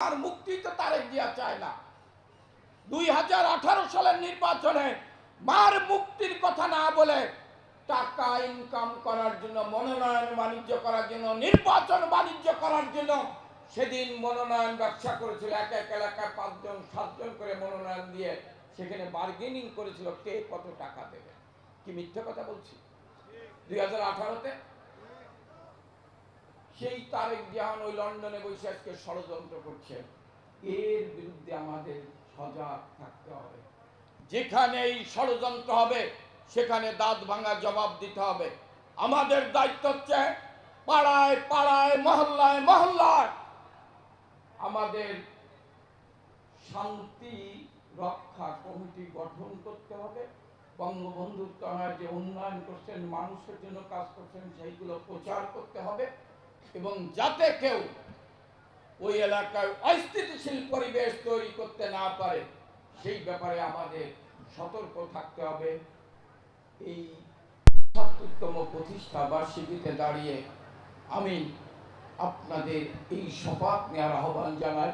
আর মুক্তি তো তারেক জিয়া চায় না। দুই হাজার আঠারো সালের নির্বাচনে মার মুক্তির কথা না বলে টাকা ইনকাম করার জন্য, মনোনয়ন বাণিজ্য করার জন্য, নির্বাচন বাণিজ্য করার জন্য সেদিন মনোনয়ন ব্যবসা করেছিল। এক এক এলাকায় পাঁচজন, সাতজন করে মনোনয়ন দিয়ে সেখানে বার্গেনিং করেছিল কে কত টাকা দেবে। কি মিথ্যে কথা বলছি? দুই হাজার আঠারোতে সেই তারেক জাহান ওই লন্ডনে বসে আজকে ষড়যন্ত্র করছে, এর বিরুদ্ধে আমাদের সজাগ থাকতে হবে। যেখানে এই ষড়যন্ত্র হবে, সেখানে দাঁত ভাঙা জবাব দিতে হবে। আমাদের দায়িত্ব হচ্ছে পাড়ায় পাড়ায়, মহল্লায় মহল্লায় আমাদের শান্তি রক্ষা কমিটি গঠন করতে হবে। বঙ্গবন্ধুর তনায় যে উন্নয়ন করছেন, মানুষের জন্য কাজ করছেন, সেইগুলো প্রচার করতে হবে। এবং যাতে কেউ ওই এলাকায় অস্থিতিশীল পরিবেশ তৈরি করতে না পারে, সেই ব্যাপারে আমাদের সতর্ক থাকতে হবে। এই সাততম প্রতিষ্ঠা বার্ষিকীতে দাঁড়িয়ে আমি আপনাদের এই শপথ নেওয়ার আহ্বান জানাই।